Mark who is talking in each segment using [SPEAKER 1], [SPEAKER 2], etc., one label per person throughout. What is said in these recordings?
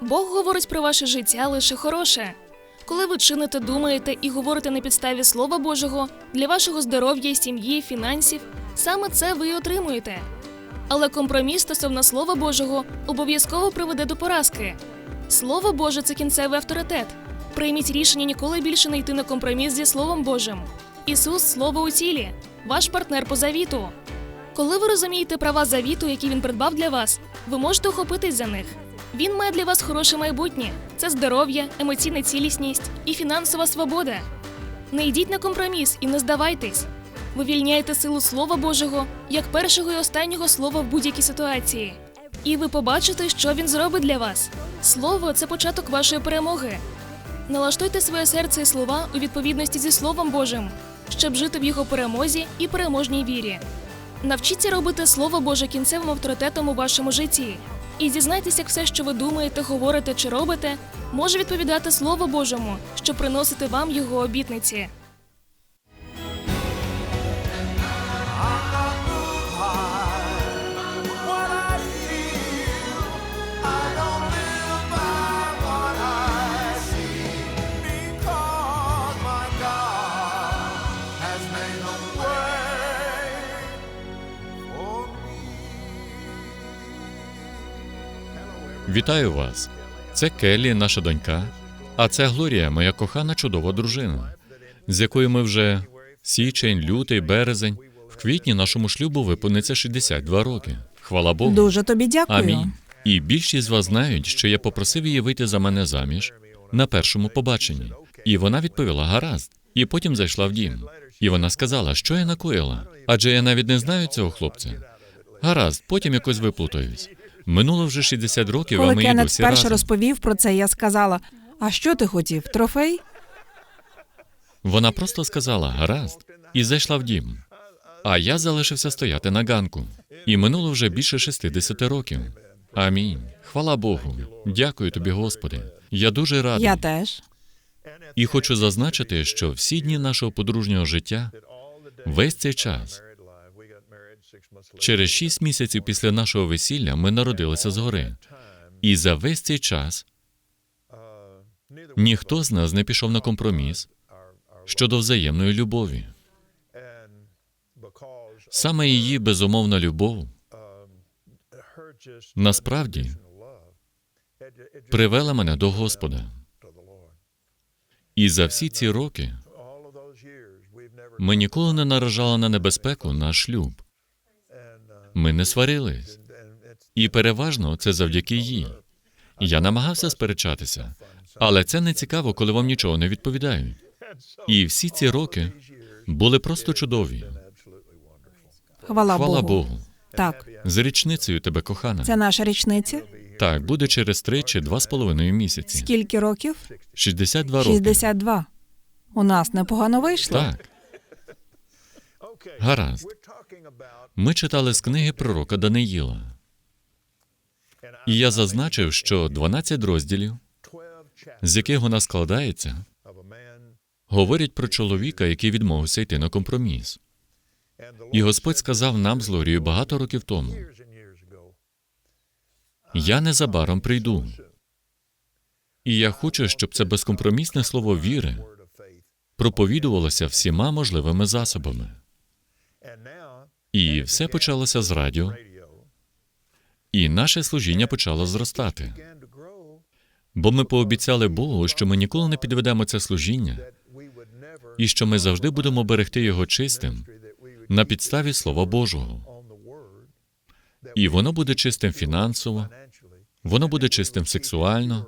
[SPEAKER 1] Бог говорить про ваше життя лише хороше. Коли ви чините, думаєте і говорите на підставі Слова Божого для вашого здоров'я, сім'ї, фінансів, саме це ви й отримуєте. Але компроміс стосовно Слова Божого обов'язково приведе до поразки. Слово Боже це кінцевий авторитет. Прийміть рішення ніколи більше не йти на компроміс зі Словом Божим. Ісус слово у тілі, ваш партнер по завіту. Коли ви розумієте права завіту, які він придбав для вас, ви можете охопитись за них. Він має для вас хороше майбутнє: це здоров'я, емоційна цілісність і фінансова свобода. Не йдіть на компроміс і не здавайтесь. Ви вільняєте силу Слова Божого як першого і останнього слова в будь-якій ситуації. І ви побачите, що він зробить для вас. Слово це початок вашої перемоги. Налаштуйте своє серце і слова у відповідності зі Словом Божим, щоб жити в його перемозі і переможній вірі. Навчіться робити Слово Боже кінцевим авторитетом у вашому житті. І зізнайтеся, як все, що ви думаєте, говорите чи робите, може відповідати Слову Божому, що приносити вам його обітниці.
[SPEAKER 2] Вітаю вас. Це Келлі, наша донька. А це Глорія, моя кохана чудова дружина, з якою ми вже січень, лютий, березень. В квітні нашому шлюбу виповниться 62 роки. Хвала Богу.
[SPEAKER 3] Дуже тобі дякую.
[SPEAKER 2] Амінь. І більшість з вас знають, що я попросив її вийти за мене заміж на першому побаченні. І вона відповіла гаразд. І потім зайшла в дім. І вона сказала, що я накоїла. Адже я навіть не знаю цього хлопця. Гаразд, потім якось виплутаюсь. Минуло вже 60 років, а ми і
[SPEAKER 3] Кеннет
[SPEAKER 2] досі
[SPEAKER 3] вперше
[SPEAKER 2] разом.
[SPEAKER 3] розповів про це, я сказала: А що ти хотів? Трофей?
[SPEAKER 2] Вона просто сказала гаразд і зайшла в дім. А я залишився стояти на ганку. І минуло вже більше 60 років. Амінь. Хвала Богу. Дякую тобі, Господи. Я дуже радий.
[SPEAKER 3] Я теж.
[SPEAKER 2] І хочу зазначити, що всі дні нашого подружнього життя, весь цей час, через шість місяців після нашого весілля, ми народилися згори. І за весь цей час ніхто з нас не пішов на компроміс щодо взаємної любові. Саме її безумовна любов насправді привела мене до Господа. І за всі ці роки ми ніколи не наражали на небезпеку наш шлюб. Ми не сварились. І переважно це завдяки їй. Я намагався сперечатися, але це не цікаво, коли вам нічого не відповідають. І всі ці роки були просто чудові.
[SPEAKER 3] Хвала,
[SPEAKER 2] Хвала
[SPEAKER 3] Богу.
[SPEAKER 2] Богу.
[SPEAKER 3] Так,
[SPEAKER 2] З річницею тебе, кохана.
[SPEAKER 3] це наша річниця.
[SPEAKER 2] Так, буде через три чи два з половиною місяці.
[SPEAKER 3] Скільки років?
[SPEAKER 2] 62 роки.
[SPEAKER 3] 62. У нас непогано вийшло.
[SPEAKER 2] Так. Гаразд. Ми читали з книги пророка Даниїла. І я зазначив, що 12 розділів, з яких вона складається, говорять про чоловіка, який відмовився йти на компроміс. І Господь сказав нам з Лорією багато років тому: Я незабаром прийду. І я хочу, щоб це безкомпромісне слово віри проповідувалося всіма можливими засобами. І все почалося з радіо, і наше служіння почало зростати. Бо ми пообіцяли Богу, що ми ніколи не підведемо це служіння, і що ми завжди будемо берегти його чистим на підставі Слова Божого. І воно буде чистим фінансово, воно буде чистим сексуально,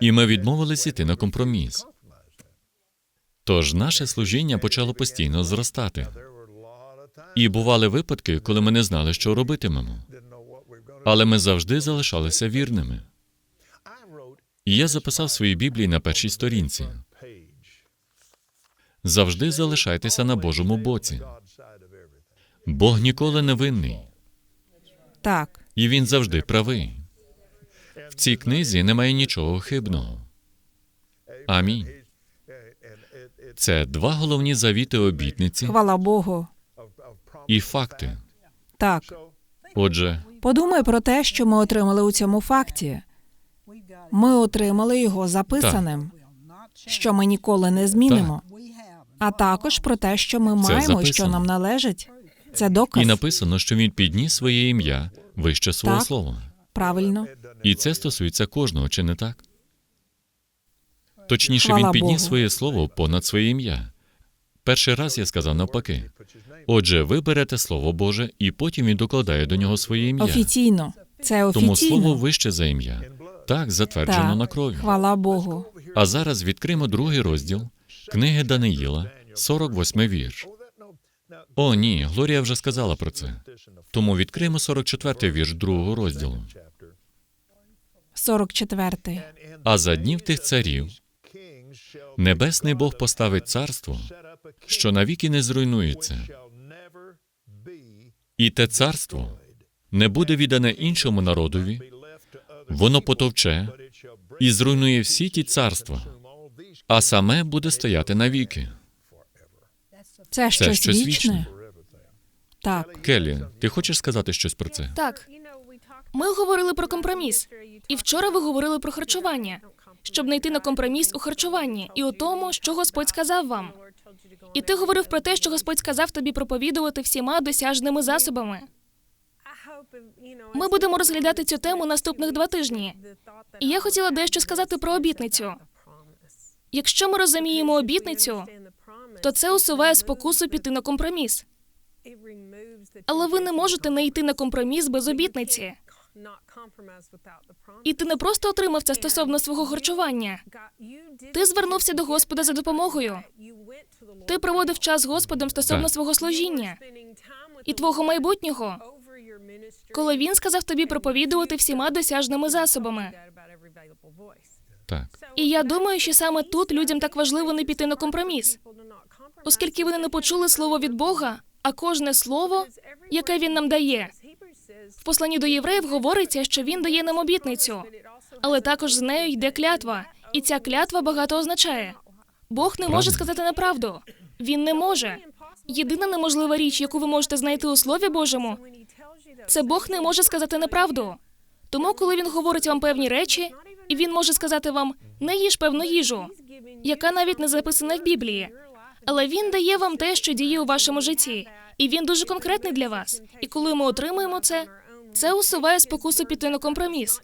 [SPEAKER 2] і ми відмовились іти на компроміс. Тож наше служіння почало постійно зростати. І бували випадки, коли ми не знали, що робитимемо. Але ми завжди залишалися вірними. І я записав свої Біблії на першій сторінці. Завжди залишайтеся на Божому боці. Бог ніколи не винний,
[SPEAKER 3] Так.
[SPEAKER 2] і він завжди правий. В цій книзі немає нічого хибного. Амінь. Це два головні завіти обітниці
[SPEAKER 3] Хвала Богу.
[SPEAKER 2] І факти.
[SPEAKER 3] Так.
[SPEAKER 2] Отже,
[SPEAKER 3] Подумай про те, що ми отримали у цьому факті. Ми отримали його записаним, що ми ніколи не змінимо. А також про те, що ми маємо,
[SPEAKER 2] записано.
[SPEAKER 3] що нам належить. Це доказ.
[SPEAKER 2] І написано, що він підніс своє ім'я вище свого
[SPEAKER 3] Так.
[SPEAKER 2] слова.
[SPEAKER 3] Правильно.
[SPEAKER 2] І це стосується кожного, чи не так? Точніше,
[SPEAKER 3] Хвала
[SPEAKER 2] він підніс
[SPEAKER 3] Богу.
[SPEAKER 2] своє слово понад своє ім'я. Перший раз я сказав навпаки. Отже, ви берете слово Боже, і потім він докладає до нього своє ім'я.
[SPEAKER 3] Офіційно. Це офіційно.
[SPEAKER 2] Тому слово вище за ім'я. Так, затверджено
[SPEAKER 3] Так.
[SPEAKER 2] на крові.
[SPEAKER 3] Хвала Богу.
[SPEAKER 2] А зараз відкриємо другий розділ книги Даниїла, 48 вірш. О, ні, Глорія вже сказала про це. Тому відкриємо 44 вірш другого розділу.
[SPEAKER 3] 44.
[SPEAKER 2] А за днів тих царів небесний Бог поставить царство, що навіки не зруйнується, і те царство не буде віддане іншому народові, воно потовче і зруйнує всі ті царства, а саме буде стояти навіки.
[SPEAKER 3] Це щось
[SPEAKER 2] щось
[SPEAKER 3] вічне?
[SPEAKER 2] вічне.
[SPEAKER 3] Так.
[SPEAKER 2] Келі, ти хочеш сказати щось про це?
[SPEAKER 1] Так, ми говорили про компроміс. І вчора ви говорили про харчування, щоб не йти на компроміс у харчуванні і у тому, що Господь сказав вам. І ти говорив про те, що Господь сказав тобі проповідувати всіма досяжними засобами. Ми будемо розглядати цю тему наступних два тижні. І я хотіла дещо сказати про обітницю. Якщо ми розуміємо обітницю, то це усуває спокусу піти на компроміс. Але ви не можете не йти на компроміс без обітниці. І ти не просто отримав це стосовно свого харчування. Ти звернувся до Господа за допомогою. Ти проводив час з Господом стосовно
[SPEAKER 2] Так.
[SPEAKER 1] свого служіння і твого майбутнього, коли він сказав тобі проповідувати всіма досяжними засобами.
[SPEAKER 2] Так.
[SPEAKER 1] І я думаю, що саме тут людям так важливо не піти на компроміс, оскільки вони не почули слово від Бога, а кожне слово, яке він нам дає. В посланні до євреїв говориться, що він дає нам обітницю, але також з нею йде клятва, і ця клятва багато означає. Бог не може сказати неправду. Він не може. Єдина неможлива річ, яку ви можете знайти у Слові Божому, це Бог не може сказати неправду. Тому, коли він говорить вам певні речі, і він може сказати вам не їж певну їжу, яка навіть не записана в Біблії. Але він дає вам те, що діє у вашому житті, і він дуже конкретний для вас. І коли ми отримуємо це, це усуває спокусу піти на компроміс.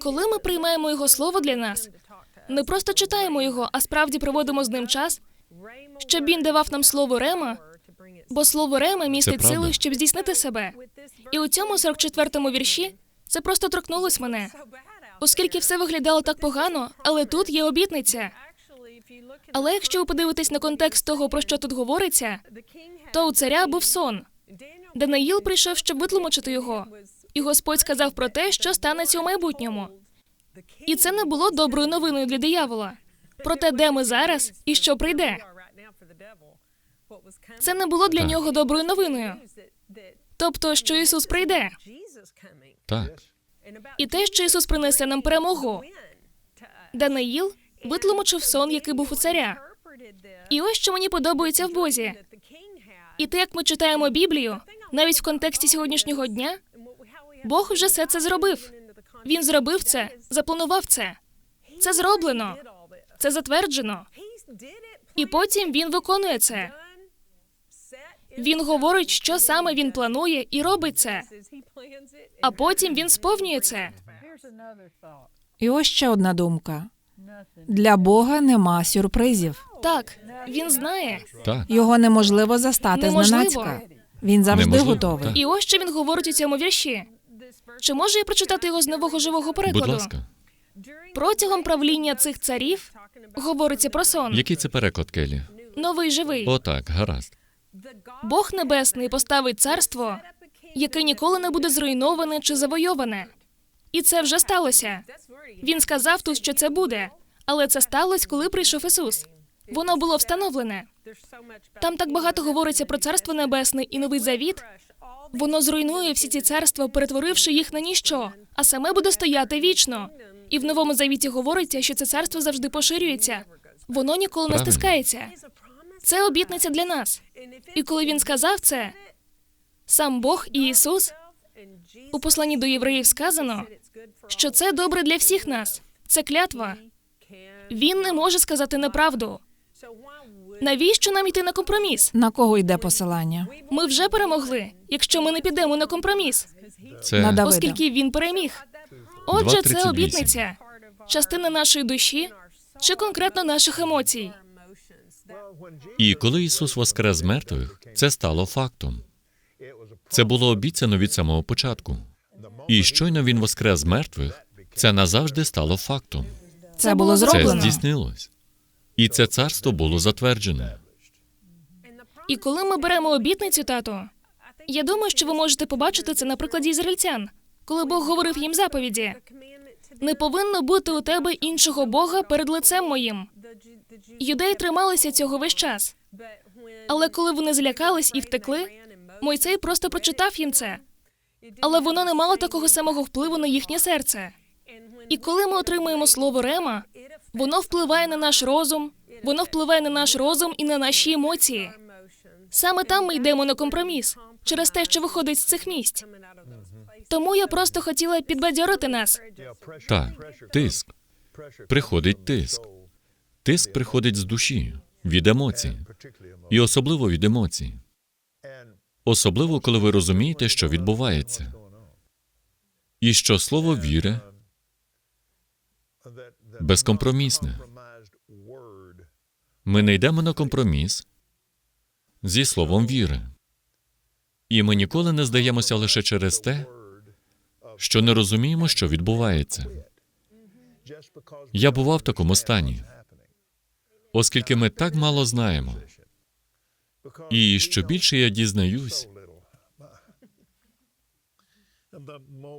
[SPEAKER 1] Коли ми приймаємо його слово для нас, не просто читаємо його, а справді проводимо з ним час, щоб він давав нам слово Рема, бо слово Рема містить сили, щоб здійснити себе. І у цьому 44-му вірші це просто торкнулось мене, оскільки все виглядало так погано, але тут є обітниця. Але якщо ви подивитесь на контекст того, про що тут говориться, то у царя був сон. Даниїл прийшов, щоб витлумачити його, і Господь сказав про те, що станеться у майбутньому. І це не було доброю новиною для диявола. Про те, де ми зараз і що прийде. Це не було для
[SPEAKER 2] Так.
[SPEAKER 1] нього доброю новиною. Тобто, що Ісус прийде,
[SPEAKER 2] Так.
[SPEAKER 1] і те, що Ісус принесе нам перемогу. Даниїл витлумачив сон, який був у царя. І ось що мені подобається в Бозі. І те, як ми читаємо Біблію, навіть в контексті сьогоднішнього дня, Бог вже все це зробив. Він зробив це, запланував це. Це зроблено, це затверджено. І потім він виконує це. Він говорить, що саме він планує, і робить це. А потім він сповнює це.
[SPEAKER 3] І ось ще одна думка: для Бога нема сюрпризів.
[SPEAKER 1] Так, він знає.
[SPEAKER 2] Так.
[SPEAKER 3] Його неможливо застати
[SPEAKER 1] Неможливо.
[SPEAKER 3] зненацька. Він завжди
[SPEAKER 2] Неможливо,
[SPEAKER 3] готовий.
[SPEAKER 2] так.
[SPEAKER 1] І ось що він говорить у цьому вірші. Чи можу я прочитати його з нового живого
[SPEAKER 2] Будь
[SPEAKER 1] перекладу?
[SPEAKER 2] ласка.
[SPEAKER 1] Протягом правління цих царів говориться про сон.
[SPEAKER 2] Який це переклад, Келі?
[SPEAKER 1] Новий живий.
[SPEAKER 2] Отак, гаразд.
[SPEAKER 1] Бог Небесний поставить царство, яке ніколи не буде зруйноване чи завойоване. І це вже сталося. Він сказав тут, що це буде, але це сталося, коли прийшов Ісус. Воно було встановлене. Там так багато говориться про царство небесне і новий завіт. Воно зруйнує всі ці царства, перетворивши їх на ніщо, а саме буде стояти вічно. І в новому завіті говориться, що це царство завжди поширюється. Воно ніколи не стискається. Це обітниця для нас. І коли він сказав це, сам Бог і Ісус у посланні до євреїв сказано, що це добре для всіх нас. Це клятва. Він не може сказати неправду. Навіщо нам йти на компроміс?
[SPEAKER 3] На кого йде посилання?
[SPEAKER 1] Ми вже перемогли, якщо ми не підемо на компроміс,
[SPEAKER 2] Це
[SPEAKER 3] На Давида.
[SPEAKER 1] оскільки він переміг. Отже, це
[SPEAKER 2] 2.38.
[SPEAKER 1] обітниця, частина нашої душі чи конкретно наших емоцій.
[SPEAKER 2] і коли Ісус воскрес з мертвих, це стало фактом. Це було обіцяно від самого початку. І щойно він воскрес з мертвих, це назавжди стало фактом.
[SPEAKER 3] Це було
[SPEAKER 2] Це
[SPEAKER 3] зроблено.
[SPEAKER 2] здійснилось. І це царство було затверджене.
[SPEAKER 1] І коли ми беремо обітницю, тато, я думаю, що ви можете побачити це на прикладі ізраїльтян, коли Бог говорив їм заповіді. Не повинно бути у тебе іншого Бога перед лицем моїм. Юдеї трималися цього весь час. Але коли вони злякались і втекли, Мойцей просто прочитав їм це. Але воно не мало такого самого впливу на їхнє серце. І коли ми отримуємо слово Рема, воно впливає на наш розум, воно впливає на наш розум і на наші емоції. Саме там ми йдемо на компроміс через те, що виходить з цих місць. Тому я просто хотіла підбадьорити нас.
[SPEAKER 2] Так, тиск. Приходить тиск. Тиск приходить з душі, від емоцій. І особливо від емоцій. Особливо, коли ви розумієте, що відбувається. І що слово віри безкомпромісне. Ми не йдемо на компроміс зі словом віри. І ми ніколи не здаємося лише через те, що не розуміємо, що відбувається. Я бував в такому стані, оскільки ми так мало знаємо. І що більше я дізнаюсь,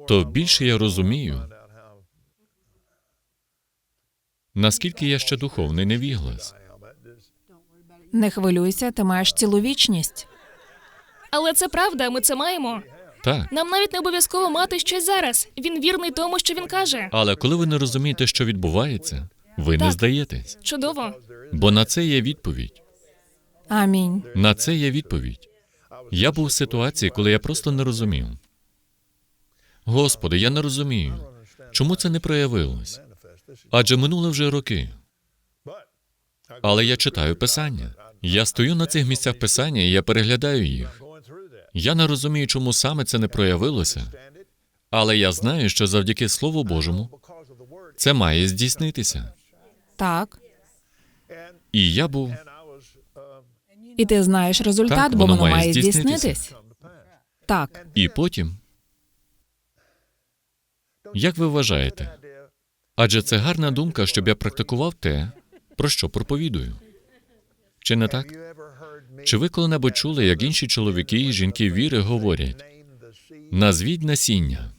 [SPEAKER 2] то більше я розумію, наскільки я ще духовний невіглас.
[SPEAKER 3] Не хвилюйся, ти маєш цілу вічність.
[SPEAKER 1] Але це правда, ми це маємо.
[SPEAKER 2] Так,
[SPEAKER 1] Нам навіть не обов'язково мати щось зараз. Він вірний тому, що він каже.
[SPEAKER 2] але коли ви не розумієте, що відбувається, ви не
[SPEAKER 1] Так.
[SPEAKER 2] здаєтесь,
[SPEAKER 1] Чудово.
[SPEAKER 2] бо на це є відповідь.
[SPEAKER 3] Амінь.
[SPEAKER 2] На це є відповідь. Я був в ситуації, коли я просто не розумів. Господи, я не розумію. Чому це не проявилось? Адже минули вже роки. Але я читаю писання. Я стою на цих місцях писання і я переглядаю їх. Я не розумію, чому саме це не проявилося, але я знаю, що завдяки Слову Божому це має здійснитися.
[SPEAKER 3] Так.
[SPEAKER 2] І я був
[SPEAKER 3] І ти знаєш результат,
[SPEAKER 2] Так,
[SPEAKER 3] бо воно
[SPEAKER 2] має
[SPEAKER 3] має
[SPEAKER 2] здійснитися.
[SPEAKER 3] здійснитись. Так.
[SPEAKER 2] і потім. Як ви вважаєте? Адже це гарна думка, щоб я практикував те, про що проповідую. Чи не так? Чи ви коли-небудь чули, як інші чоловіки і жінки віри говорять: назвіть насіння?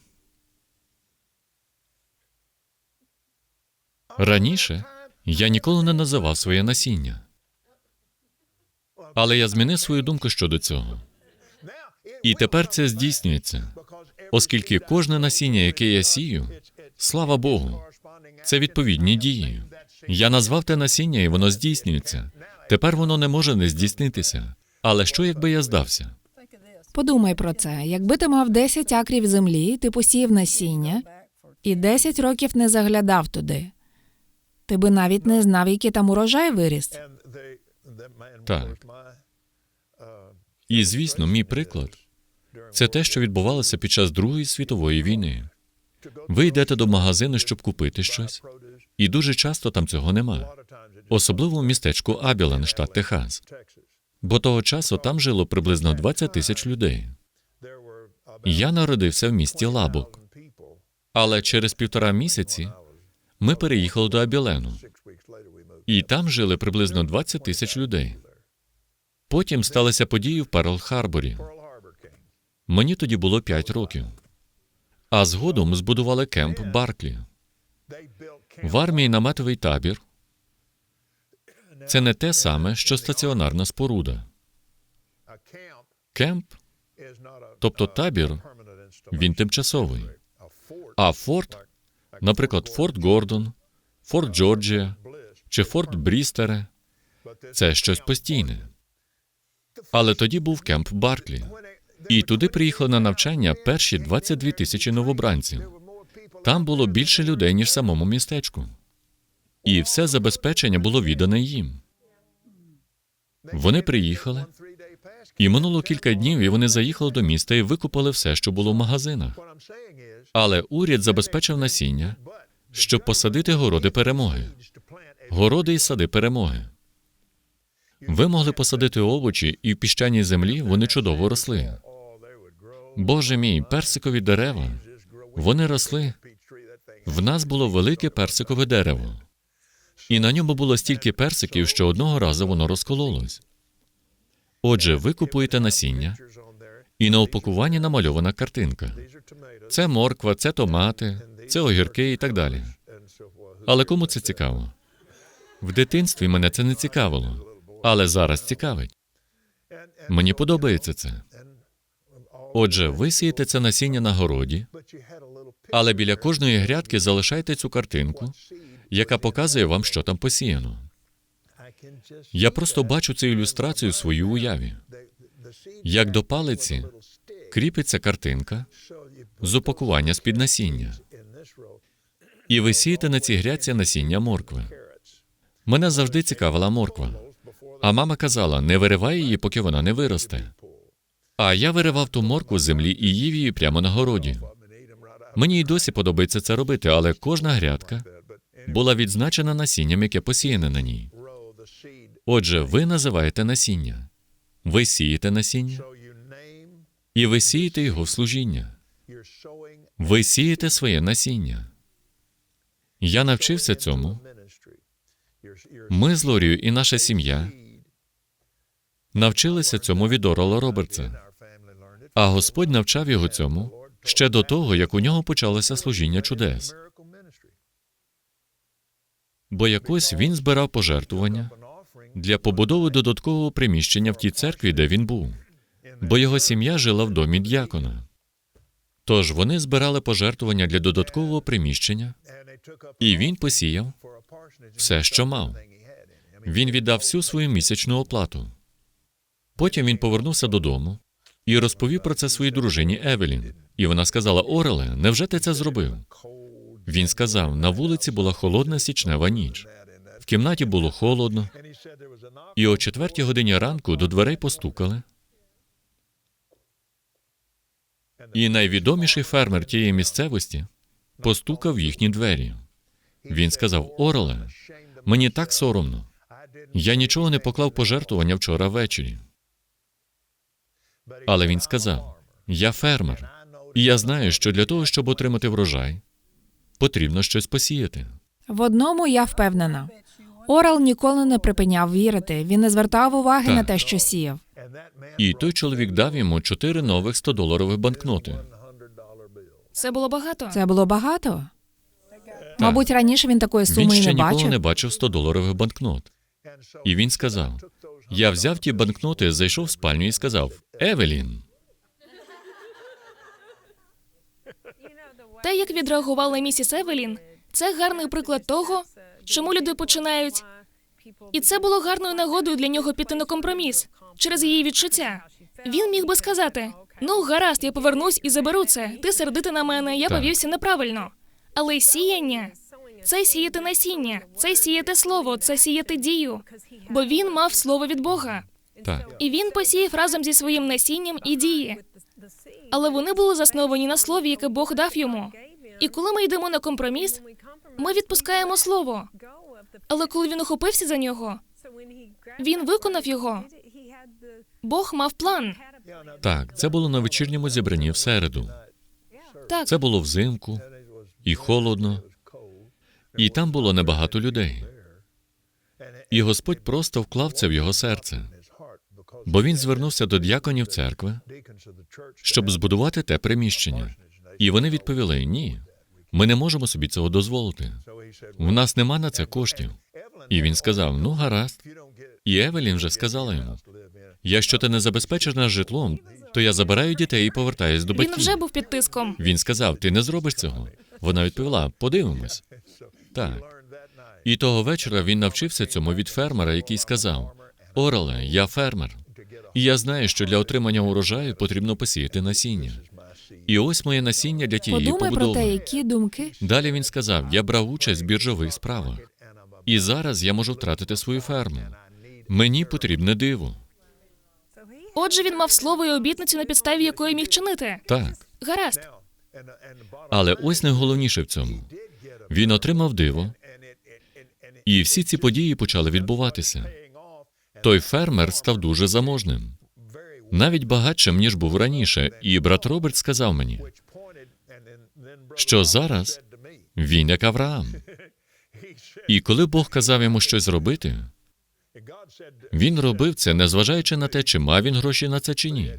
[SPEAKER 2] Раніше я ніколи не називав своє насіння. Але я змінив свою думку щодо цього. І тепер це здійснюється, оскільки кожне насіння, яке я сію, слава Богу, це відповідні дії. Я назвав те насіння, і воно здійснюється. Тепер воно не може не здійснитися. Але що, якби я здався?
[SPEAKER 3] Подумай про це. Якби ти мав 10 акрів землі, ти посіяв насіння і 10 років не заглядав туди. Ти би навіть не знав, який там урожай виріс.
[SPEAKER 2] Так. І звісно, мій приклад це те, що відбувалося під час Другої світової війни. Ви йдете до магазину, щоб купити щось, і дуже часто там цього нема. Особливо в містечку Абілен, штат Техас. Бо того часу там жило приблизно 20 тисяч людей. Я народився в місті Лабок, але через півтора місяці ми переїхали до Абілену, і там жили приблизно 20 тисяч людей. Потім сталися події в Перл-Харборі. Мені тоді було 5 років. А згодом збудували кемп Барклі. В армії наметовий табір це не те саме, що стаціонарна споруда. Кемп, тобто табір, він тимчасовий. А форт, наприклад, Форт Гордон, Форт Джорджія чи Форт Брістере це щось постійне. Але тоді був кемп Барклі, і туди приїхали на навчання перші 22 тисячі новобранців. Там було більше людей, ніж в самому містечку. І все забезпечення було віддане їм. Вони приїхали, і минуло кілька днів, і вони заїхали до міста і викупили все, що було в магазинах. Але уряд забезпечив насіння, щоб посадити городи перемоги, городи і сади перемоги. Ви могли посадити овочі, і в піщаній землі вони чудово росли. Боже мій, персикові дерева. Вони росли. В нас було велике персикове дерево, і на ньому було стільки персиків, що одного разу воно розкололось. Отже, ви купуєте насіння, і на упакуванні намальована картинка. Це морква, це томати, це огірки і так далі. Але кому це цікаво? В дитинстві мене це не цікавило, але зараз цікавить. Мені подобається це. Отже, ви сієте це насіння на городі, але біля кожної грядки залишайте цю картинку, яка показує вам, що там посіяно. Я просто бачу цю ілюстрацію в своїй уяві. Як до палиці кріпиться картинка з упакування з-під насіння. І ви сієте на цій грядці насіння моркви. Мене завжди цікавила морква. А мама казала: не виривай її, поки вона не виросте. А я виривав ту моркву з землі і їв її прямо на городі. Мені й досі подобається це робити, але кожна грядка була відзначена насінням, яке посіяне на ній. Отже, ви називаєте насіння. Ви сієте насіння, і ви сієте його в служіння. Ви сієте своє насіння. Я навчився цьому. Ми з Лорією і наша сім'я навчилися цьому від Орала Робертса. А Господь навчав його цьому ще до того, як у нього почалося служіння чудес. Бо якось він збирав пожертвування для побудови додаткового приміщення в тій церкві, де він був, бо його сім'я жила в домі д'якона. Тож вони збирали пожертвування для додаткового приміщення, і він посіяв все, що мав. Він віддав всю свою місячну оплату. Потім він повернувся додому і розповів про це своїй дружині Евелін. І вона сказала: Ореле, невже ти це зробив? Він сказав: на вулиці була холодна січнева ніч. В кімнаті було холодно, і о четвертій годині ранку до дверей постукали. І найвідоміший фермер тієї місцевості постукав в їхні двері. Він сказав: Ореле, мені так соромно. Я нічого не поклав пожертвування вчора ввечері. Але він сказав: Я фермер, і я знаю, що для того, щоб отримати врожай, потрібно щось посіяти.
[SPEAKER 3] В одному я впевнена. Орел ніколи не припиняв вірити. Він не звертав уваги
[SPEAKER 2] Так.
[SPEAKER 3] на те, що сіяв.
[SPEAKER 2] І той чоловік дав йому чотири нових 100-доларових банкноти.
[SPEAKER 1] Це було багато.
[SPEAKER 3] Це було багато. Мабуть, раніше він такої
[SPEAKER 2] Він
[SPEAKER 3] суми і
[SPEAKER 2] ще
[SPEAKER 3] не
[SPEAKER 2] ніколи
[SPEAKER 3] бачив.
[SPEAKER 2] не бачив 100-доларових банкнот. І він сказав: Я взяв ті банкноти, зайшов в спальню і сказав: Евелін.
[SPEAKER 1] Те, як відреагувала місіс Евелін, це гарний приклад того, чому люди починають. І це було гарною нагодою для нього піти на компроміс через її відчуття. Він міг би сказати: ну, гаразд, я повернусь і заберу це. Ти сердити на мене, я повівся неправильно. Але сіяння це сіяти насіння, це сіяти слово, це сіяти дію. Бо він мав слово від Бога.
[SPEAKER 2] Так,
[SPEAKER 1] І він посіяв разом зі своїм насінням і дії. Але вони були засновані на слові, яке Бог дав йому. І коли ми йдемо на компроміс, ми відпускаємо слово. Але коли він охопився за нього, він виконав його. Бог мав план.
[SPEAKER 2] так, це було на вечірньому зібранні в середу.
[SPEAKER 1] Так,
[SPEAKER 2] Це було взимку і холодно, і там було небагато людей. І Господь просто вклав це в його серце, бо він звернувся до дяконів церкви, щоб збудувати те приміщення. І вони відповіли: ні, ми не можемо собі цього дозволити. В нас нема на це коштів. І він сказав: Ну, гаразд. І Евелін вже сказала йому: якщо ти не забезпечиш нас житлом, то я забираю дітей і повертаюсь до
[SPEAKER 1] він
[SPEAKER 2] батьків.
[SPEAKER 1] вже був під тиском.
[SPEAKER 2] Він сказав: Ти не зробиш цього. Вона відповіла: Подивимось. Так. І того вечора він навчився цьому від фермера, який сказав: Ореле, я фермер, і я знаю, що для отримання урожаю потрібно посіяти насіння. І ось моє насіння для тієї
[SPEAKER 3] Подумай про те, які думки.
[SPEAKER 2] Далі він сказав: я брав участь в біржових справах, і зараз я можу втратити свою ферму. Мені потрібне диво.
[SPEAKER 1] Отже, він мав слово і обітницю, на підставі якої міг чинити.
[SPEAKER 2] Так.
[SPEAKER 1] Гаразд.
[SPEAKER 2] Але ось найголовніше в цьому. Він отримав диво, і всі ці події почали відбуватися. Той фермер став дуже заможним, навіть багатшим, ніж був раніше. І брат Роберт сказав мені, що зараз він як Авраам. І коли Бог казав йому щось зробити, він робив це, незважаючи на те, чи мав він гроші на це чи ні.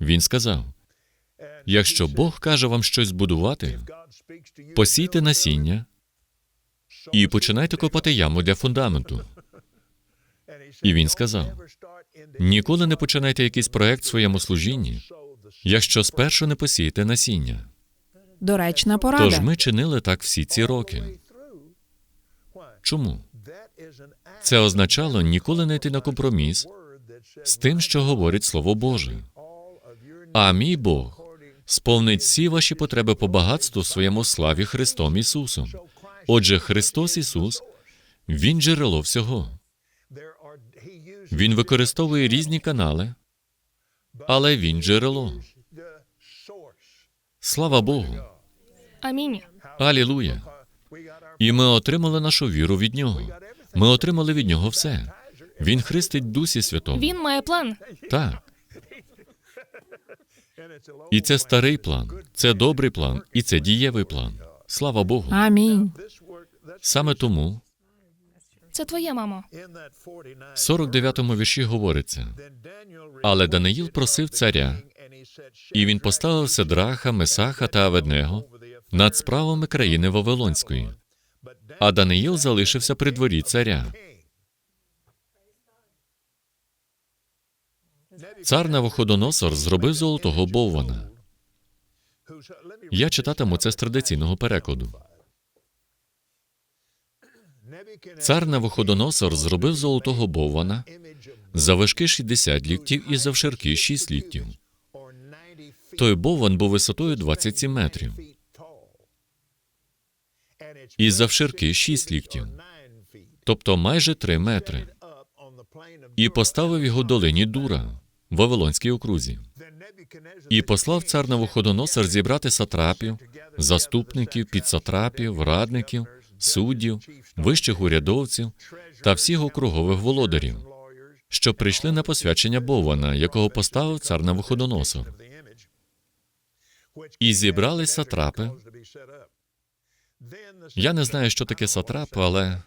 [SPEAKER 2] Він сказав: якщо Бог каже вам щось збудувати, посійте насіння і починайте копати яму для фундаменту. І він сказав: ніколи не починайте якийсь проект в своєму служінні, якщо спершу не посієте насіння.
[SPEAKER 3] Доречна порада.
[SPEAKER 2] Тож ми чинили так всі ці роки. Чому? Це означало ніколи не йти на компроміс з тим, що говорить Слово Боже. А мій Бог сповнить всі ваші потреби по багатству в своєму славі Христом Ісусом. Отже, Христос Ісус, Він джерело всього. Він використовує різні канали, але Він джерело. Слава Богу!
[SPEAKER 1] Амінь.
[SPEAKER 2] Алілуя! І ми отримали нашу віру від Нього. Ми отримали від Нього все. Він хрестить Дусі Святому.
[SPEAKER 1] Він має план.
[SPEAKER 2] Так. І це старий план, це добрий план, і це дієвий план. Слава Богу.
[SPEAKER 3] Амінь.
[SPEAKER 2] Саме тому
[SPEAKER 1] Це твоя мамо.
[SPEAKER 2] в 49-му вірші говориться: але Даниїл просив царя, і він поставив Седраха, Месаха та Аведнего над справами країни Вавилонської. А Даниїл залишився при дворі царя. Цар Навуходоносор зробив золотого боввана. Я читатиму це з традиційного перекладу. Цар Навуходоносор зробив золотого боввана завишки 60 ліктів і завширки 6 ліктів. Той бовван був висотою 27 метрів. І завширки 6 ліктів, тобто майже 3 метри. І поставив його долині Дура, в Вавилонській окрузі. І послав цар Навуходоносор зібрати сатрапів, заступників, підсатрапів, радників, суддів, вищих урядовців та всіх округових володарів, що прийшли на посвячення Бована, якого поставив цар Навуходоносор. І зібрали сатрапи. Я не знаю, що таке сатрапи, але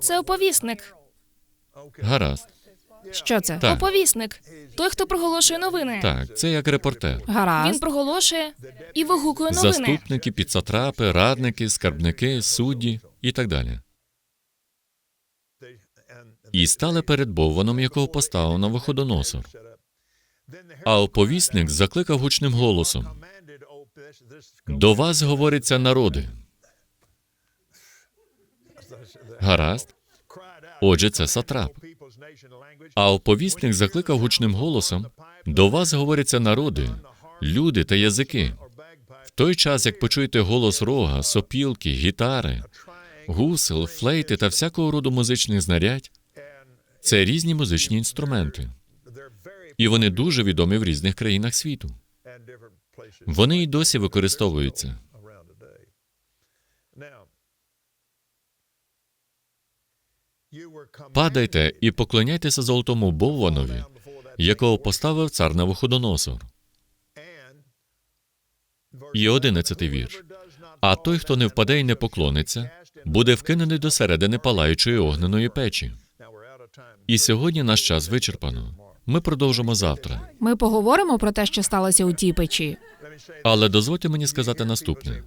[SPEAKER 1] Це оповісник.
[SPEAKER 2] гаразд.
[SPEAKER 3] Що це?
[SPEAKER 2] Так.
[SPEAKER 1] Оповісник. Той, хто проголошує новини.
[SPEAKER 2] Так, це як репортер.
[SPEAKER 1] Він проголошує і вигукує новини.
[SPEAKER 2] Заступники, підсатрапи, радники, скарбники, судді і так далі. І стали перед Бовваном, якого поставив на виходоносор. А оповісник закликав гучним голосом: До вас говориться народи. Гаразд. Отже, це сатрап. А оповісник закликав гучним голосом: До вас говоряться народи, люди та язики. В той час, як почуєте голос рога, сопілки, гітари, гусел, флейти та всякого роду музичних знарядь, це різні музичні інструменти. І вони дуже відомі в різних країнах світу. Вони й досі використовуються. Падайте і поклоняйтеся золотому Бовванові, якого поставив цар Навуходоносор. І одинадцятий вірш. А той, хто не впаде і не поклониться, буде вкинений до середини палаючої огненої печі. І сьогодні наш час вичерпано. Ми продовжимо завтра.
[SPEAKER 3] Ми поговоримо про те, що сталося у тій печі.
[SPEAKER 2] Але дозвольте мені сказати наступне.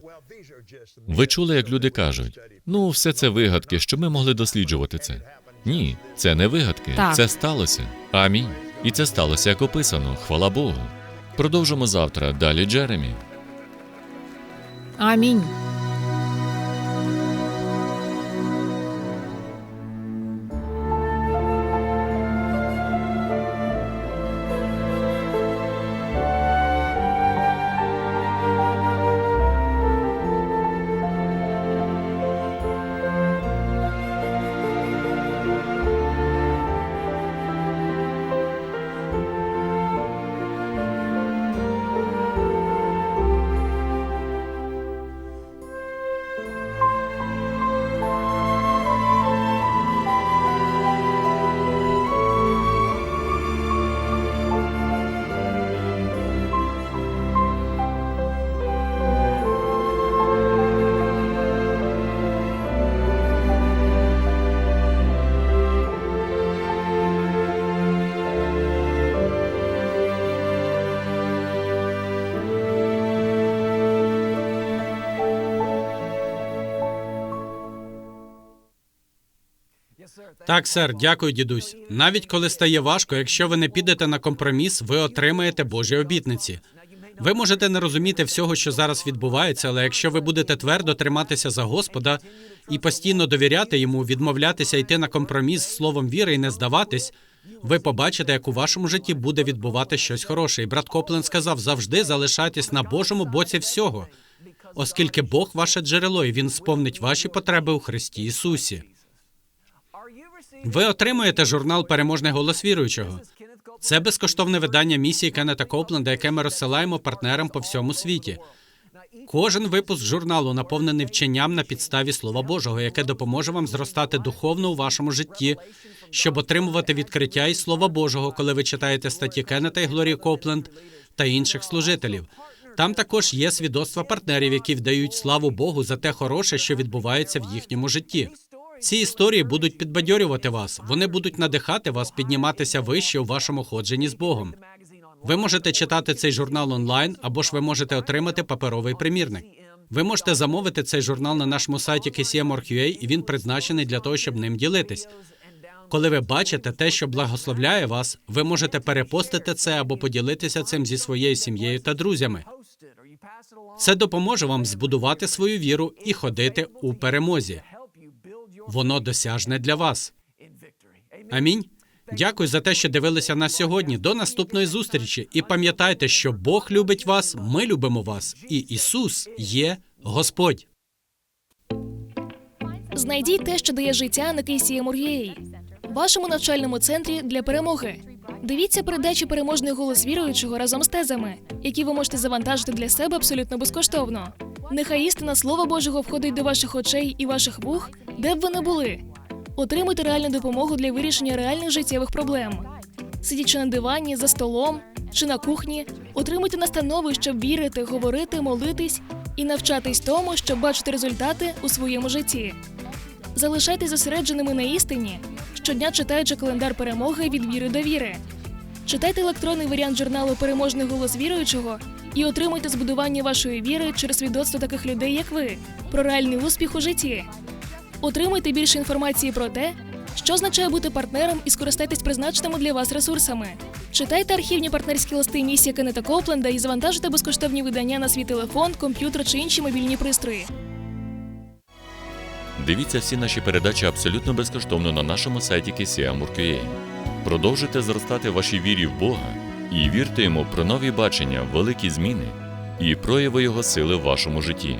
[SPEAKER 2] Ви чули, як люди кажуть: ну, все це вигадки, що ми могли досліджувати це. Ні, це не вигадки,
[SPEAKER 3] Так.
[SPEAKER 2] це сталося. Амінь. І це сталося як описано. Хвала Богу. Продовжимо завтра. Далі Джеремі.
[SPEAKER 3] Амінь.
[SPEAKER 4] Так, сер, дякую, дідусь. Навіть коли стає важко, якщо ви не підете на компроміс, ви отримаєте Божі обітниці. Ви можете не розуміти всього, що зараз відбувається, але якщо ви будете твердо триматися за Господа і постійно довіряти йому, відмовлятися йти на компроміс з словом віри і не здаватись, ви побачите, як у вашому житті буде відбувати щось хороше. І брат Коплен сказав: завжди залишайтесь на Божому боці всього, оскільки Бог ваше джерело, і він сповнить ваші потреби у Христі Ісусі. Ви отримуєте журнал Переможний голос віруючого. Це безкоштовне видання місії Кеннета Копленда, яке ми розсилаємо партнерам по всьому світі. Кожен випуск журналу наповнений вченням на підставі Слова Божого, яке допоможе вам зростати духовно у вашому житті, щоб отримувати відкриття із Слова Божого, коли ви читаєте статті Кеннета і Глорії Копленд та інших служителів. Там також є свідоцтва партнерів, які вдають славу Богу за те хороше, що відбувається в їхньому житті. Ці історії будуть підбадьорювати вас, вони будуть надихати вас підніматися вище у вашому ходженні з Богом. Ви можете читати цей журнал онлайн, або ж ви можете отримати паперовий примірник. Ви можете замовити цей журнал на нашому сайті KCM.org.ua, і він призначений для того, щоб ним ділитись. Коли ви бачите те, що благословляє вас, ви можете перепостити це або поділитися цим зі своєю сім'єю та друзями. Це допоможе вам збудувати свою віру і ходити у перемозі. Воно досяжне для вас. Амінь. Дякую за те, що дивилися нас сьогодні. До наступної зустрічі. І пам'ятайте, що Бог любить вас, ми любимо вас, і Ісус є Господь.
[SPEAKER 1] Знайдіть те, що дає життя на KCM.org.ua, вашому навчальному центрі для перемоги. Дивіться передачі переможний голос віруючого разом з тезами, які ви можете завантажити для себе абсолютно безкоштовно. Нехай істина Слова Божого входить до ваших очей і ваших вух, де б ви не були. Отримуйте реальну допомогу для вирішення реальних життєвих проблем. Сидячи на дивані, за столом чи на кухні, отримуйте настанови, щоб вірити, говорити, молитись і навчатись тому, щоб бачити результати у своєму житті. Залишайтесь зосередженими на істині, щодня читаючи календар перемоги від віри до віри. Читайте електронний варіант журналу Переможний голос віруючого і отримуйте збудування вашої віри через свідоцтво таких людей, як ви, про реальний успіх у житті. Отримуйте більше інформації про те, що означає бути партнером і скористайтесь призначеними для вас ресурсами. Читайте архівні партнерські листи місії Кеннета Копленда і завантажуйте безкоштовні видання на свій телефон, комп'ютер чи інші мобільні пристрої.
[SPEAKER 2] Дивіться всі наші передачі абсолютно безкоштовно на нашому сайті KCM.org.ua. Продовжуйте зростати вашій вірі в Бога і вірте йому про нові бачення, великі зміни і прояви Його сили в вашому житті.